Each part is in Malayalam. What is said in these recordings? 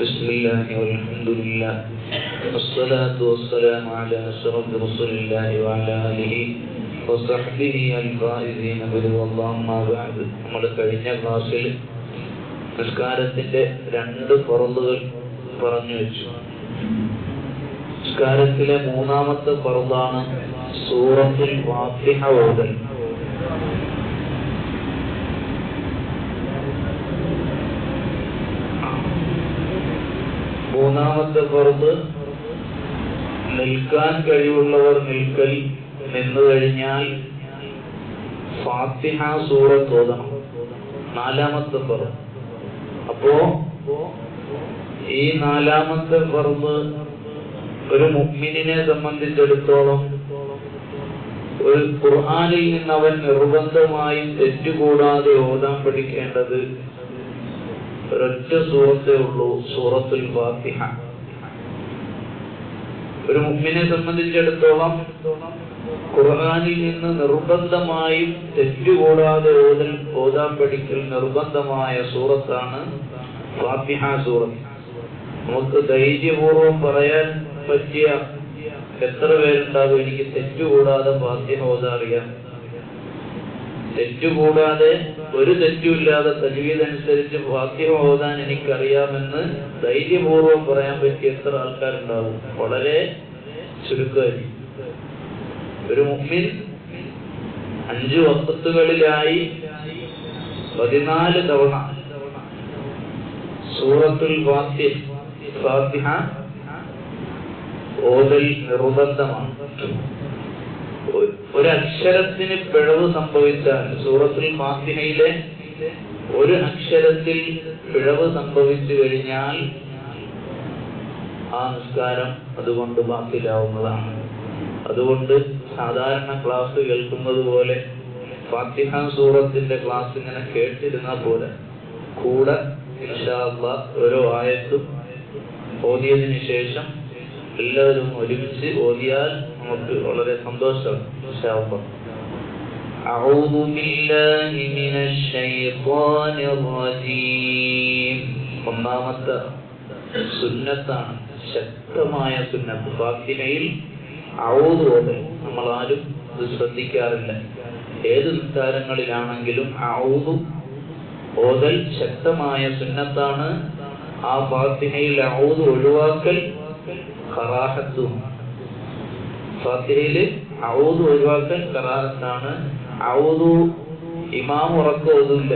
بسم الله والحمد لله والصلاة والسلام على أشرف رسول الله وعلى آله وصحبه الفائزين برضا الله ما بعد നമ്മൾ കഴിഞ്ഞ ക്ലാസ്സിൽ നിസ്കാരത്തിന്റെ രണ്ട് ഫറലുകൾ പറഞ്ഞു വെച്ചു നിസ്കാരത്തിലെ മൂന്നാമത്തെ ഫറലാണ് സൂറത്തുൽ ഫാത്തിഹ ഓതൽ മൂന്നാമത്തെ പറമ്പ് നിൽക്കാൻ കഴിവുള്ളവർ നിൽക്കൽ നിന്നു കഴിഞ്ഞാൽ ഫാത്തിഹ സൂറത്ത് ഓതണം നാലാമത്തെ പറമ്പ് അപ്പോ ഈ നാലാമത്തെ ഫർദ് ഒരു മുഅ്മിനിനെ സംബന്ധിച്ചിടത്തോളം ഒരു ഖുർആാനിൽ നിന്ന് അവൻ നിർബന്ധമായും തെറ്റുകൂടാതെ ഓതാൻ പഠിക്കേണ്ടത് ഒരൊറ്റ സൂറത്തേ ഉള്ളൂ സൂറത്തുൽ ഫാത്തിഹ ഒരു മുമ്മിനെ സംബന്ധിച്ചിടത്തോളം ഖുർആാനിൽ നിന്ന് നിർബന്ധമായും തെറ്റുകൂടാതെ ഓതൽ ഓതാൻ പഠിക്കൽ നിർബന്ധമായ സൂറത്താണ് ഫാത്തിഹ സൂറത്ത്. നമുക്ക് ധൈര്യപൂർവം പറയാൻ പറ്റിയ എത്ര പേരുണ്ടാകും എനിക്ക് തെറ്റുകൂടാതെ ഫാത്തിഹ ഓതാറിയാം. തെറ്റുകൂടാതെ ഒരു തെറ്റുമില്ലാതെ തജ്വീദ് അനുസരിച്ച് വാക്യം ഓതാൻ എനിക്കറിയാമെന്ന് ധൈര്യപൂർവം പറയാൻ പറ്റിയ എത്ര ആൾക്കാരുണ്ടാവും. വളരെ ചുരുക്കമായിരിക്കും ഒരു മുമ്പിൽ അഞ്ചു വസ്തുക്കളിലായി പതിനാല് തവണ സൂറത്തുൽ ഫാത്തിഹ ഓതൽ നിർബന്ധമാണ് ഒരു അക്ഷരത്തിന് പിഴവ് സംഭവിച്ചാൽ സൂറത്തുൽ ഫാത്തിഹയിലെ ഒരു അക്ഷരത്തിൽ പിഴവ് സംഭവിച്ചു കഴിഞ്ഞാൽ ആ നിസ്കാരം അതുകൊണ്ട് ബാക്കിലാവുന്നതാണ്. അതുകൊണ്ട് സാധാരണ ക്ലാസ് കേൾക്കുന്നത് പോലെ ഫാത്തിഹ സൂറത്തിന്റെ ക്ലാസ് ഇങ്ങനെ കേട്ടിരുന്ന പോലെ കൂടെ ഓരോ ആയത്തും ഓതിയതിനു ശേഷം എല്ലാവരും ഒരുമിച്ച് ഓതിയാൽ നമുക്ക് വളരെ സന്തോഷമാണ് أعوذ بالله من الشيطان الرجيم ഒന്നാമത്തെ സുന്നത്താണ് ശക്തമായ സുന്നത്ത് ഫാത്തിമയിൽ ഔദ് ഓതൽ നമ്മൾ ആരും ഇത് ശ്രദ്ധിക്കാറില്ല ഏത് നിസ്കാരങ്ങളിലാണെങ്കിലും ഔദു ഓതൽ ശക്തമായ സുന്നത്താണ് ആ ഫാത്തിമയിൽ ഔദ് ഒഴിവാക്കൽ കറാഹത്തും ഫാത്തിഹയിൽ ഔദു ഒഴിവാക്കൽ കറാഹത്താണ് ഔദു ഇമാം ഉറക്കോതില്ല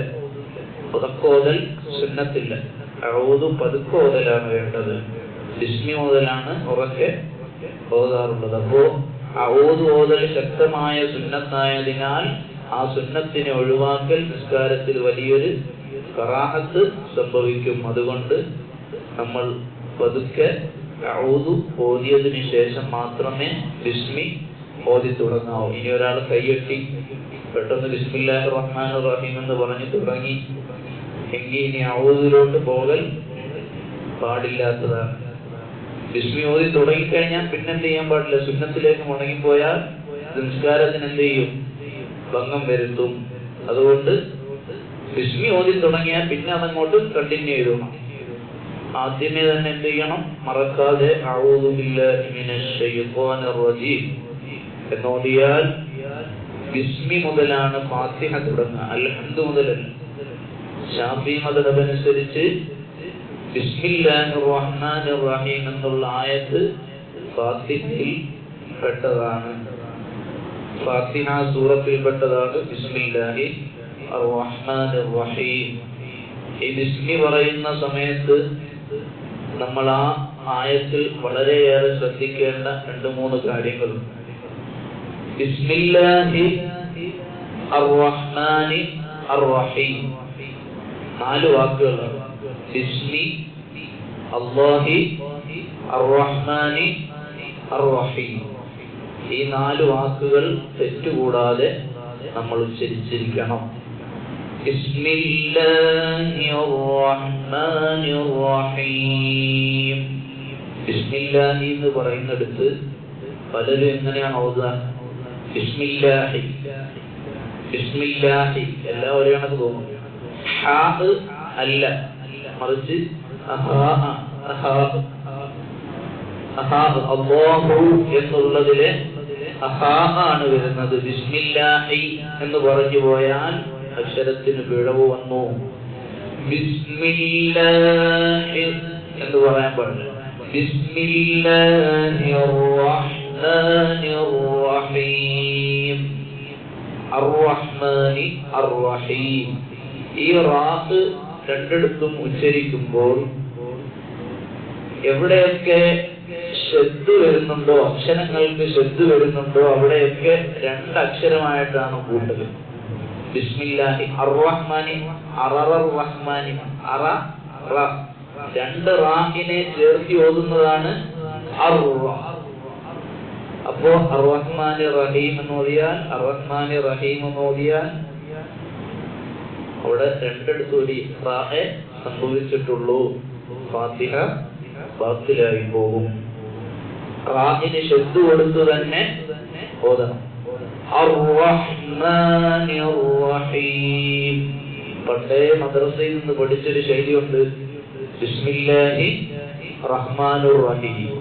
ഉറക്കോതൽ സുന്നത്തില്ല. ഔദു പതുക്കോതലാണ് വേണ്ടത്. ലിസ്മി മുതലാണ് ഉറക്കെ ഓതാറുള്ളത് അപ്പോ ഔദു ഓതൽ ശക്തമായ സുന്നത്തായതിനാൽ ആ സുന്നത്തിനെ ഒഴിവാക്കൽ നിസ്കാരത്തിൽ വലിയൊരു കറാഹത്ത് സംഭവിക്കും. അതുകൊണ്ട് നമ്മൾ പതുക്കെ ഔദു ഓതിയതിന് ശേഷം മാത്രമേ ബിസ്മി ഓതി തുടങ്ങാവൂ. ഇനി ഒരാൾ കൈയെട്ടി പെട്ടെന്ന് ബിസ്മില്ലാഹി റഹ്മാൻ റഹീം എന്ന് പറഞ്ഞു തുടങ്ങി. എങ്കിൽ ഇനി ഔദിലോട്ട് പോകൽ പാടില്ലാത്തതാണ്. ബിസ്മി ഓതി തുടങ്ങിക്കഴിഞ്ഞാൽ പിന്നെ എന്ത് ചെയ്യാൻ പാടില്ല? സുന്നത്തിലേക്ക് മുടങ്ങിപ്പോയാൽ സംസ്കാരത്തിന് എന്ത് ചെയ്യും? ഭംഗം വരുത്തും. അതുകൊണ്ട് ബിസ്മി ഓതി തുടങ്ങിയാൽ പിന്നെ അതങ്ങോട്ട് കണ്ടിന്യൂ ചെയ്തോണം. ആദ്യമേ തന്നെ എന്ത് ചെയ്യണം? മറക്കാതെ എന്നോടിയാൽ ബിസ്മി മുതലാണ് ഫാത്തിഹ തുടങ്ങുക. അൽഹന്ദു മുതലല്ല ഷാഫി മതനുസരിച്ച് റഹീം എന്നുള്ള ആയത്ത് ഫാത്തിഹയിൽ പെട്ടതാണ്. ഫാത്തിഹ സൂറത്തിൽ പെട്ടതാണ് ബിസ്മില്ലാഹി റഹീം ഈ ബിസ്മി പറയുന്ന സമയത്ത് നമ്മൾ ആ ആയത്തിൽ വളരെയേറെ ശ്രദ്ധിക്കേണ്ട രണ്ട് മൂന്ന് അർറഹീം. നാല് വാക്കുകളാണ്. അർറഹീം. ഈ നാല് വാക്കുകൾ തെറ്റുകൂടാതെ നമ്മൾ ഉച്ചരിച്ചിരിക്കണം. بسم الله الرحمن الرحيم بسم الله എന്ന് പറയുന്നിടത്ത് പലരും എങ്ങനെയാണ് ഓതുക ബിസ്മില്ലാഹി ബിസ്മില്ലാഹി എല്ലാവരും കണക്ക് തോന്നും ഹാ അല്ല മറിച്ച് ഹാ ഹാ അല്ലാഹു എന്നുള്ളതിലെ ഹാ ആണ് വരുന്നത് ബിസ്മില്ലാഹി എന്ന് പറഞ്ഞു പോയാൽ അക്ഷരത്തിന് പിഴവ് വന്നു. ബിസ്മില്ലാഹി എന്ന് പറയാൻ പാടില്ല. ബിസ്മില്ലാഹിർ റഹ്മാനിർ റഹീം ഈ റാത്ത് രണ്ടിടത്തും ഉച്ചരിക്കുമ്പോൾ എവിടെയൊക്കെ ശബ്ദ് വരുന്നുണ്ടോ അക്ഷരങ്ങൾക്ക് ശബ്ദ് വരുന്നുണ്ടോ അവിടെയൊക്കെ രണ്ടക്ഷരമായിട്ടാണ് കൂട്ടൽ അറ രണ്ട് റാഹിനെ ചേർത്തി ഓതുന്നതാണ് അപ്പോ അർറഹ്മാനി റഹീം എന്ന് ഓതിയാൽ അർറഹ്മാനി റഹീം എന്ന് ഓതിയാൽ അവിടെ രണ്ടിടത്ത് ഒരു ഇസ്രാഹെ സംഭവിച്ചിട്ടുള്ളൂ. ഫാത്തിഹ ബാത്തിലായി പോകും. റാഹിന് ശബ്ദ കൊടുത്തു തന്നെ ഓതണം. പണ്ടേ മദ്രസയിൽ നിന്ന് പഠിച്ചൊരു ശൈലിയുണ്ട്. ബിസ്മില്ലാഹി റഹീം റഹീം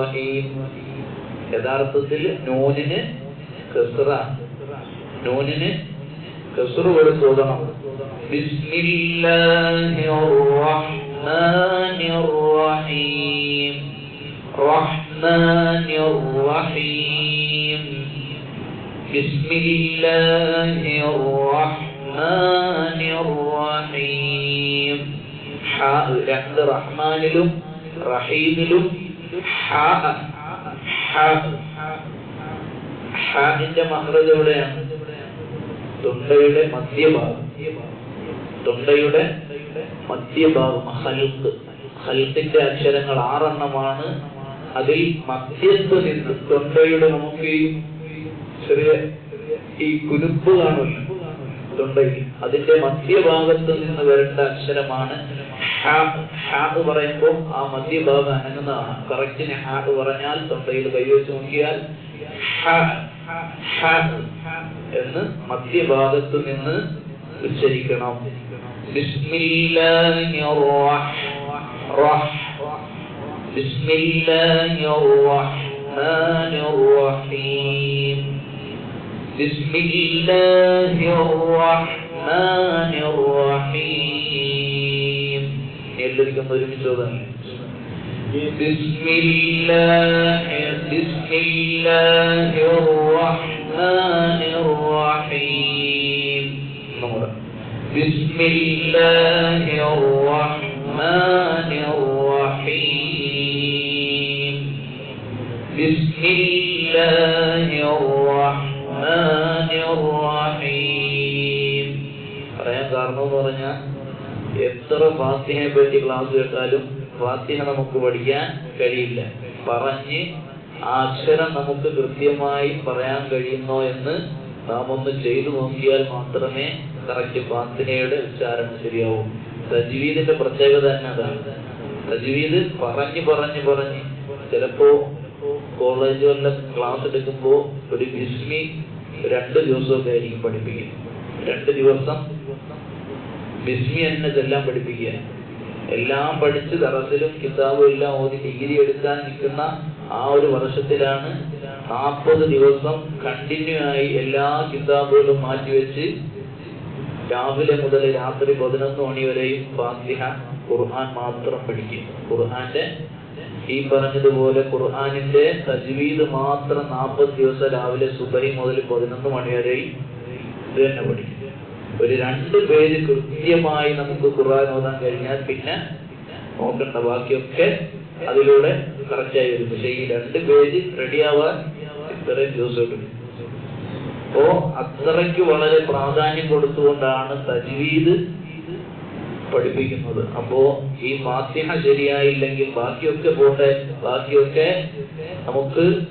റഹീം യഥാർത്ഥത്തിൽ നൂനിന് നൂനിന് കസ്റ കൊടുത്ത് ബിസ്മില്ലാഹിർ റഹ്മാനിർ റഹീം റഹ്മാനിർ റഹീം ബിസ്മില്ലാഹിർ റഹ്മാനിർ റഹീം ഹ രണ്ട് റഹ്മാനിലും റഹീമിലും ഹാ ഹാ ഹാന്റെ മഹ്റജ് എവിടെയാണ്? തൊണ്ടയുടെ മധ്യഭാഗം. തൊണ്ടയുടെ മധ്യഭാഗം ഹൽക്ക് ഹൽക്കിന്റെ അക്ഷരങ്ങൾ ആറെണ്ണമാണ്. അതിൽ മധ്യത്ത് നിന്ന് തൊണ്ടയുടെ നമുക്ക് ചെറിയ ഈ കുരുപ്പ് കാണുമല്ലോ? തൊണ്ടയിൽ. അതിന്റെ മധ്യഭാഗത്ത് നിന്ന് വരേണ്ട അക്ഷരമാണ് ഹാബ് പറയുമ്പോൾ ആ മധ്യഭാഗം അനങ്ങുന്നതാണ്. കറക്റ്റിന് ഹാബ് പറഞ്ഞാൽ തൊണ്ടയിൽ കൈവച്ച് നോക്കിയാൽ എന്ന് മധ്യഭാഗത്ത് നിന്ന് ഉച്ചരിക്കണം. ബിസ്മില്ലാഹിർ റഹ് ബിസ്മില്ലാഹിർ റഹ്മാനിർ റഹീം ബിസ്മില്ലാഹിർ റഹ്മാനിർ റഹീം എല്ലാവർക്കും ഒരുമിച്ച് ഓതാൻ بسم الله بسم الله الرحمن بسم الله الرحمن الرحيم بسم الله الرحمن الرحيم പറയാൻ കാരണം എന്ന് പറഞ്ഞാൽ എത്ര ഫാത്തിഹയെ പറ്റി ക്ലാസ് കേട്ടാലും ഫാത്തിഹ നമുക്ക് പഠിക്കാൻ കഴിയില്ല പറഞ്ഞ് ആ അക്ഷരം നമുക്ക് കൃത്യമായി പറയാൻ കഴിയുന്നോ എന്ന് നാം ഒന്ന് ചെയ്തു നോക്കിയാൽ മാത്രമേ കറക്റ്റ് പാത്തിനയുടെ ഉച്ചാരണം ശരിയാവും. തജ്വീദിന്റെ പ്രത്യേകത തന്നെ അതാണ്. തജ്വീദ് പറഞ്ഞു പറഞ്ഞു പറഞ്ഞ് ചിലപ്പോ കോളേജുകളിലെ ക്ലാസ് എടുക്കുമ്പോൾ ഒരു ബിസ്മി രണ്ട് ദിവസമൊക്കെ ആയിരിക്കും പഠിപ്പിക്കുക രണ്ട് ദിവസം ബിസ്മി തന്നെ ചെല്ലാൻ പഠിപ്പിക്കുക. എല്ലാം പഠിച്ച് തറസിലും കിതാബും എല്ലാം ഓതി ഡിഗ്രി എടുക്കാൻ നിൽക്കുന്ന ആ ഒരു വർഷത്തിലാണ് നാൽപ്പത് ദിവസം കണ്ടിന്യൂ ആയി എല്ലാ കിതാബുകളും മാറ്റിവെച്ച് രാവിലെ മുതൽ രാത്രി പതിനൊന്ന് മണി വരെയും ഫാത്തിഹ ഖുർആൻ മാത്രം പഠിക്കും. ഖുർആന്റെ ഈ പറഞ്ഞതുപോലെ ഖുർആനിന്റെ തജ്വീദ് മാത്രം നാൽപ്പത് ദിവസം രാവിലെ സുബൈ മുതൽ പതിനൊന്ന് മണി വരെയും ഇത് തന്നെ പഠിക്കും. ഒരു രണ്ട് പേര് കൃത്യമായി നമുക്ക് ഖുർആൻ ഓതാൻ കഴിഞ്ഞാൽ പിന്നെ നോക്കണ്ട. ബാക്കിയൊക്കെ അതിലൂടെ കറക്റ്റായി വരും. പക്ഷെ ഈ രണ്ട് പേജ് റെഡിയാവാൻ ഇത്രയും ദിവസം എടുക്കും അപ്പോ അത്രയ്ക്ക് വളരെ പ്രാധാന്യം കൊടുത്തുകൊണ്ടാണ് തജ്വീദ് പഠിപ്പിക്കുന്നത്. അപ്പോ ഈ ഫാത്തിഹ ശരിയായില്ലെങ്കിൽ ബാക്കിയൊക്കെ പോട്ടെ? ബാക്കിയൊക്കെ നമുക്ക്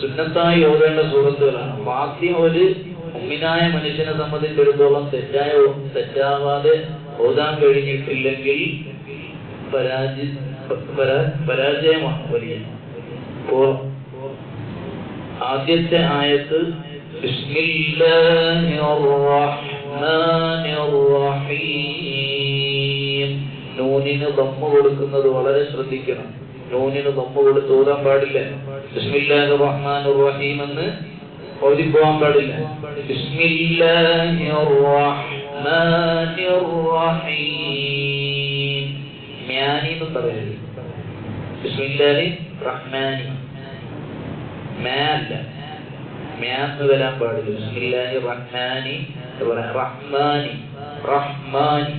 സുന്നത്തായി ഓതേണ്ട സുഹൃത്തുക്കളാണ്. ഫാത്തിഹ ഒരു മുമ്മിനായ മനുഷ്യനെ സംബന്ധിച്ചിടത്തോളം തെറ്റായ തെറ്റാവാതെ ഓതാൻ കഴിഞ്ഞിട്ടില്ലെങ്കിൽ പരാജയ പരാ- പരാജയമാണ് വലിയ. അപ്പോ ആദ്യത്തെ ആയത്ത് بسم الله الرحمن الرحيم നൂനിന് ബമ്മ കൊടുക്കുന്നത് വളരെ ശ്രദ്ധിക്കണം. നൂനിന് ബമ്മ കൊടുത്ത് ഓതാൻ പാടില്ല? ബിസ്മില്ലാഹി റഹ്മാനുർ റഹീം എന്ന് ഓതി പോകാൻ പാടില്ല. ബിസ്മില്ലാഹിർ റഹ്മാനിർ റഹീം മ്യാനി എന്ന് പറയരുത്. ബിസ്മില്ലാഹി റഹ്മാനി മാ അല്ല. മ്യാന്ന് വരാൻ പാടില്ല ബിസ്മില്ലാഹി റഹ്മാനി എന്ന് പറയാം റഹ്മാനി റഹ്മാനി.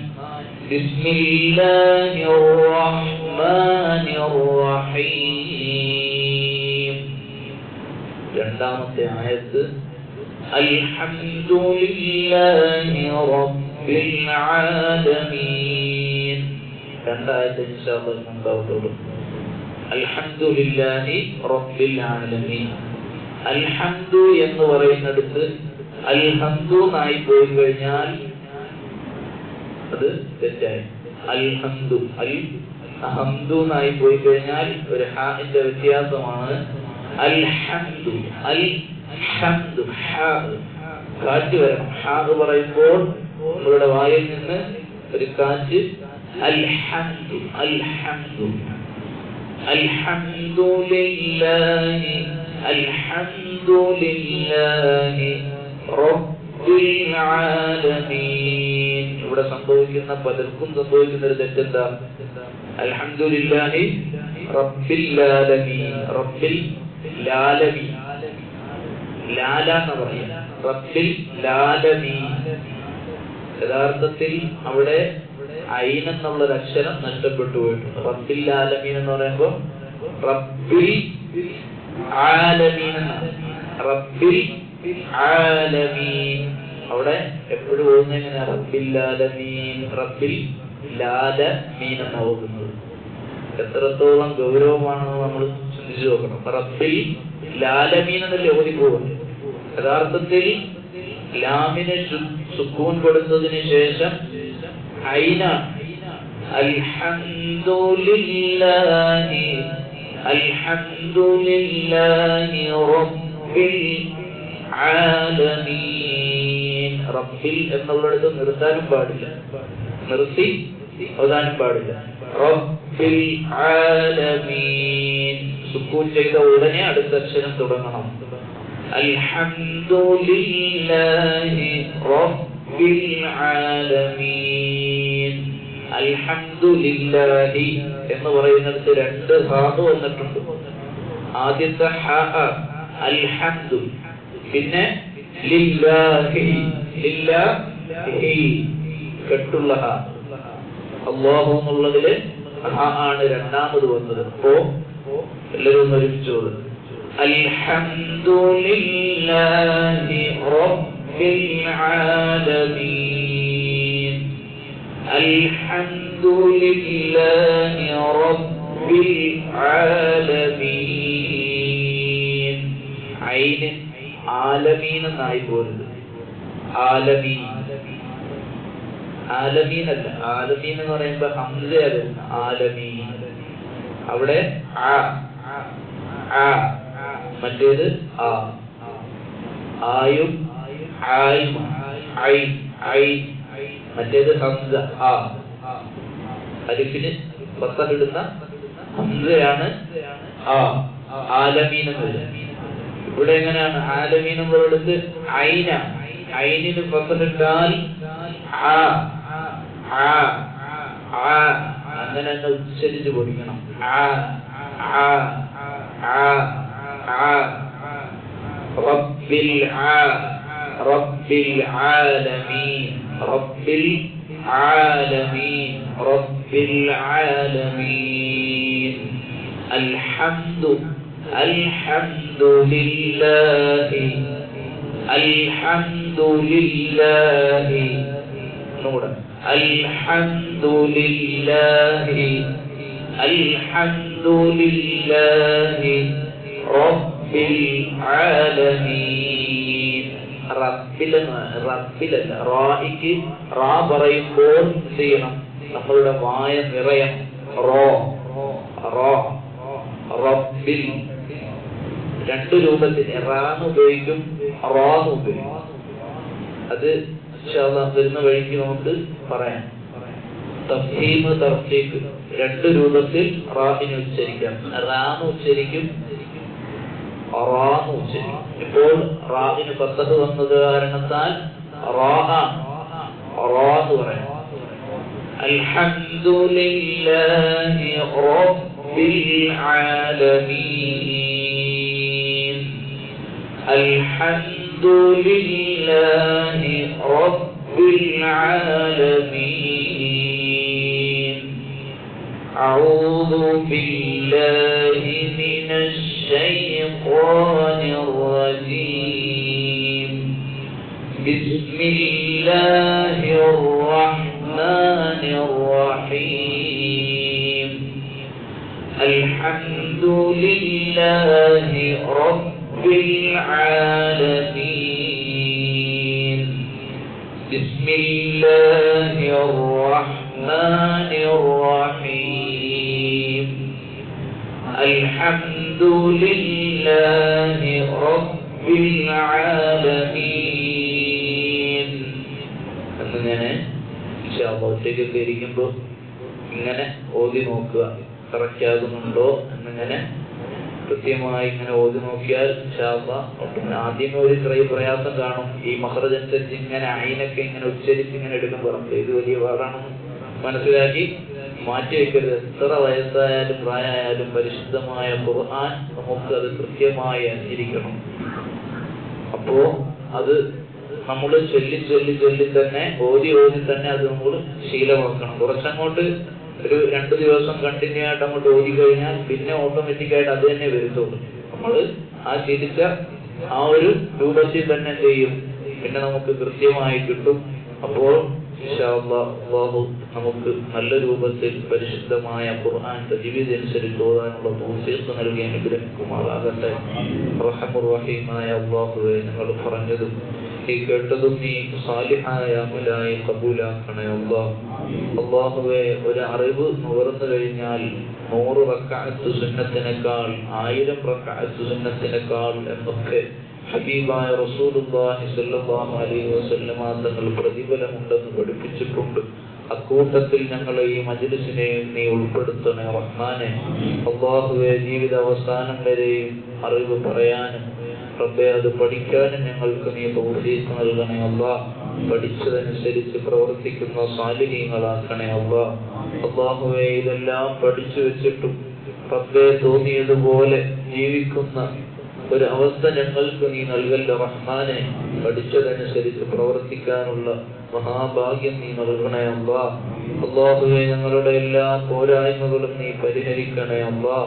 ബിസ്മില്ലാഹി റഹ്മാനി റഹീം. രണ്ടാമത്തെ ആയത്ത് അൽഹംദുലില്ലാഹി റബ്ബിൽ ആലമീൻ രണ്ടായത്ത് ഇൻഷാ അല്ലാഹ് മുൻപോട്ട് അൽഹംദുലില്ലാഹി റബ്ബിൽ ആലമീൻ അൽഹന്ദു എന്ന് പറയുന്നിടത്ത് അൽഹന്ദു എന്നായി പോയി കഴിഞ്ഞാൽ അത് തെറ്റായി. അൽഹന്ദു അൽ അഹന്ദു എന്നായി പോയി കഴിഞ്ഞാൽ ഒരു ഹാന്റെ വ്യത്യാസമാണ് അൽഹന്ദു അൽ ഹന്ദു കാറ്റ് വരണം. എന്ന് പറയുമ്പോൾ നമ്മളുടെ വായിൽ നിന്ന് ഒരു കാറ്റ് അൽഹന്ദു അൽഹന്ദു അൽഹന്ദു الحمد لله رب العالمين ഇവിടെ സംഭവിക്കുന്ന പലർക്കും സംഭവിക്കുന്ന ഒരു തെറ്റെന്താ അൽഹംദുലില്ലാഹി റബ്ബിൽ ആലമീൻ റബ്ബിൽ ലാലമീൻ ലാല എന്ന് പറയാം റബ്ബിൽ ലാലമീൻ യഥാർത്ഥത്തിൽ അവിടെ ഐൻ എന്നുള്ള ഒരു അക്ഷരം നഷ്ടപ്പെട്ടു പോയിട്ടുണ്ട് റബ്ബിൽ ആലമീൻ എന്ന് പറയുമ്പോൾ റബ്ബിൽ റബ്ബിൽ ആലമീൻ. അവിടെ എപ്പോഴും പോകുന്നത് എങ്ങനെയാ? റബ്ബിൽ ആലമീൻ റബ്ബിൽ ലാലമീൻ എന്നാണ് എത്രത്തോളം ഗൗരവമാണെന്ന് നമ്മൾ ചിന്തിച്ചു നോക്കണം. റബ്ബിൽ ലാലമീൻ എന്നല്ലേ ഓടി പോകുന്നത് യഥാർത്ഥത്തിൽ ലാമിന് സുക്കൂൻ കൊടുത്തതിന് ശേഷം ഐനാണ് അൽഹംദുലില്ലാഹി لله റബ്ബിൽ ആലമീൻ. റബ്ബിൽ എന്നുള്ളടത്ത് നിർത്താനും പാടില്ല. നിർത്തി അവസാനം പാടില്ല. റബ്ബിൽ ആലമീൻ. സുക്കൂൻ ചെയ്ത ഉടനെ അടുത്ത അക്ഷരം തുടങ്ങണം. അൽഹംദുലില്ലാഹി റബ്ബിൽ ആലമീൻ. അൽഹംദുലില്ലാഹി എന്ന് പറയുന്നിടത്ത് രണ്ട് ഹാദ് വന്നിട്ടുണ്ട്. ആദ്യത്തെ ഹ അൽഹംദു. പിന്നെ കെട്ടുള്ള ഹ. അള്ളാഹു എന്നുള്ളതിൽ ഹ ആണ് രണ്ടാമത് വന്നത്. അപ്പോ എല്ലാവരും ഒന്ന് ഒരുമിച്ചോളൂ അൽഹംദുലില്ലാഹി റബ്ബിൽ ആലമീൻ. അൽഹംദുലില്ലാഹി റബ്ബിൽ ആലമീൻ. عين ആലമീൻ എന്നായി പോരുത് ആലമീൻ. ആലമീൻ അല്ല ആലമീൻ എന്ന് പറയുമ്പോ ഹംസയല്ല ആലമീൻ. അവിടെ മറ്റേത് ആയും ആയും ഐ ഐ. മറ്റേത് ഹംസ ആ അരിഫിന് പത്തഹിടുന്ന ഹംസയാണ് ആ ആലമീന ഇവിടെ എങ്ങനെയാണ്? ആലമീന എന്നുള്ളത് ഐന ഐനിന് പത്തഹിട്ടാൽ ആ ആ ആ അങ്ങനെ തന്നെ ഉച്ചരിച്ച് പൊടിക്കണം. ആ ആ ആ ആ റബ്ബിൽ ആ റബ്ബിൽ ആലമീൻ. رب العالمين رب العالمين. الحمد الحمد لله الحمد لله نورا. الحمد لله الحمد لله رب العالمين. റബ്ബിൽ റബ്ബിലല്ല റായിക്ക് റാ പറയുമ്പോൾ ചെയ്യണം? നമ്മളുടെ വായ നിറയം റോ റോ റബ്ബിൽ. രണ്ടു രൂപത്തിൽ റാന്ന് ഉപയോഗിക്കും റോന്ന് ഉപയോഗിക്കും. അത് വരുന്ന വഴിക്ക് നമുക്ക് പറയാം. തഫീമ് തർഫീഖ് രണ്ട് രൂപത്തിൽ റാഹിനെ ഉച്ചരിക്കും. റാന്ന് ഉച്ചരിക്കും ഇപ്പോൾ റാഹിന് ഫത്തഹ് വന്നത് കാരണത്താൽ റാഹ റാന്ന് പറയാം الحمد لله رب العالمين الحمد لله رب العالمين أعوذ بالله من الشيطان الرجيم. بسم الله الرحمن الرحيم. الحمد لله رب العالمين. بسم الله الرحمن الرحيم. الحمد لله رب العالمين എന്നിങ്ങനെ ഒറ്റയ്ക്കൊക്കെ ഇരിക്കുമ്പോൾ ഇങ്ങനെ ഓതി നോക്കുക കറക്റ്റ് ആകുന്നുണ്ടോ എന്നിങ്ങനെ കൃത്യമായി ഇങ്ങനെ ഓതി നോക്കിയാൽ ശാപ ആദ്യമേ ഒരു ചെറിയ പ്രയാസം കാണും ഈ മഹറജ് അനുസരിച്ച് ഇങ്ങനെ അയിനൊക്കെ ഇങ്ങനെ ഉച്ചരിച്ച് ഇങ്ങനെ എടുക്കുമ്പോൾ നമുക്ക് ഇത് വലിയ പാടാണെന്ന് മനസ്സിലാക്കി മാറ്റി വെക്കരുത്. എത്ര വയസ്സായാലും പ്രായമായാലും പരിശുദ്ധമായ ഖുർആൻ നമുക്ക് അത് കൃത്യമായി അറിഞ്ഞിരിക്കണം അപ്പോ അത് നമ്മൾ ചൊല്ലി ചൊല്ലി ചൊല്ലി തന്നെ ഓതി ഓതി തന്നെ അത് നമ്മൾ ശീലമാക്കണം. കുറച്ചങ്ങോട്ട് ഒരു രണ്ട് ദിവസം കണ്ടിന്യൂ ആയിട്ട് അങ്ങോട്ട് ഓതി കഴിഞ്ഞാൽ പിന്നെ ഓട്ടോമാറ്റിക് ആയിട്ട് അത് തന്നെ വരുത്തുള്ളൂ. നമ്മൾ ആ ശീലിച്ച ആ ഒരു രൂപത്തിൽ തന്നെ ചെയ്യും. പിന്നെ നമുക്ക് കൃത്യമായി കിട്ടും. അപ്പോൾ അല്ലാഹു നമുക്ക് നല്ല രൂപത്തിൽ പരിശുദ്ധമായ ഖുർആൻ തജ്വീദ് അനുസരിച്ച് ഓതാനുള്ള തോഫീസ് നൽകി അനുഗ്രഹിക്കുമാറാകട്ടെ. റഹമുറഹീമായ അള്ളാഹുവെ ഞങ്ങൾ പറഞ്ഞതും ഈ കേട്ടതും നീ സാലിഹായ അമലായി കബൂലാക്കണേ അള്ളാഹ് അള്ളാഹുവെ ഒരു അറിവ് നുകർന്നു കഴിഞ്ഞാൽ നൂറ് റക്കാത്ത് സുന്നത്തിനേക്കാൾ ആയിരം റക്കാത്ത് സുന്നത്തിനേക്കാൾ എന്നൊക്കെ ഹബീബായ റസൂലുള്ളാഹി സ്വല്ലല്ലാഹു അലൈഹി വസല്ലമ തങ്ങൾ പ്രതിഫലമുണ്ടെന്ന് പഠിപ്പിച്ചിട്ടുണ്ട്. അക്കൂട്ടത്തിൽ ഞങ്ങളെ ഈ മജ്ലിസിനെ നീ ഉൾപ്പെടുത്തണേ റഹ്മാനെ. അള്ളാഹുവെ ജീവിത അവസാനം വരെയും അറിവ് പറയാനും റബ്ബെ അത് പഠിക്കാനും ഞങ്ങൾക്ക് നീ തൗഫീഖ് നൽകണേ അള്ളാ. പഠിച്ചതനുസരിച്ച് പ്രവർത്തിക്കുന്ന സാലിഹീങ്ങളാക്കണേ അള്ളാ. അള്ളാഹുവെ ഇതെല്ലാം പഠിച്ചു വെച്ചിട്ടും റബ്ബെ തോന്നിയതുപോലെ ജീവിക്കുന്ന ഒരു അവസ്ഥ ഞങ്ങൾക്ക് നീ നൽകല്ല. റഹ്മാനെ പഠിച്ചതനുസരിച്ച് പ്രവർത്തിക്കാനുള്ള മഹാഭാഗ്യം നീ നൽകണേ അമ്പാ അള്ളാഹുവെ ഞങ്ങളുടെ എല്ലാ പോരായ്മകളും നീ പരിഹരിക്കണേ അമ്പാ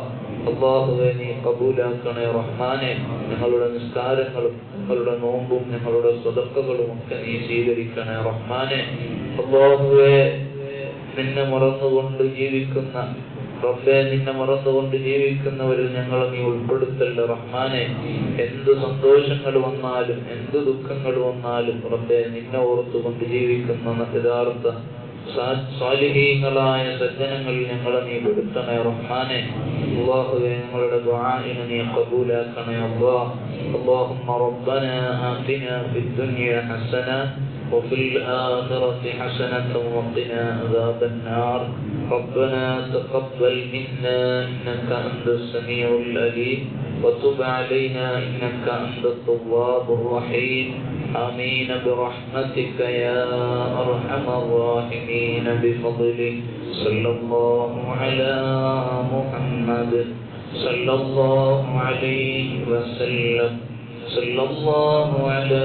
അള്ളാഹുവെ നീ കബൂലാക്കണേ റഹ്മാനെ. ഞങ്ങളുടെ നിസ്കാരങ്ങളും ഞങ്ങളുടെ നോമ്പും ഞങ്ങളുടെ സ്വതക്കകളും ഒക്കെ നീ സ്വീകരിക്കണേ റഹ്മാനെ. അള്ളാഹുവെ നിന്നെ മറന്നുകൊണ്ട് ജീവിക്കുന്ന റബ്ബെ നിന്നെ മറന്നുകൊണ്ട് ജീവിക്കുന്നവരിൽ ഞങ്ങളെ നീ ഉൾപ്പെടുത്തല്ല റഹ്മാനെ എന്ത് സന്തോഷങ്ങൾ വന്നാലും എന്ത് ദുഃഖങ്ങൾ വന്നാലും റബ്ബെ നിന്നെ ഓർത്തുകൊണ്ട് ജീവിക്കുന്ന യഥാർത്ഥ സ്വാലിഹീങ്ങളായ സജ്ജനങ്ങളിൽ ഞങ്ങളെ നീ പെടുത്തണേ റഹ്മാനെ അള്ളാഹുവെ ഞങ്ങളുടെ ദുആഇനെ നീ കബൂലാക്കണേ അല്ലാഹ് اللهم ربنا آتنا في الدنيا حسنة وفي الآخرة حسنة وقنا عذاب النار. ربنا تقبل منا إنك أنت السميع العليم. وتب علينا إنك أنت التواب الرحيم. آمين برحمتك يا أرحم الراحمين. بفضلك صلى الله على محمد. صلى الله عليه وسلم. صلى الله على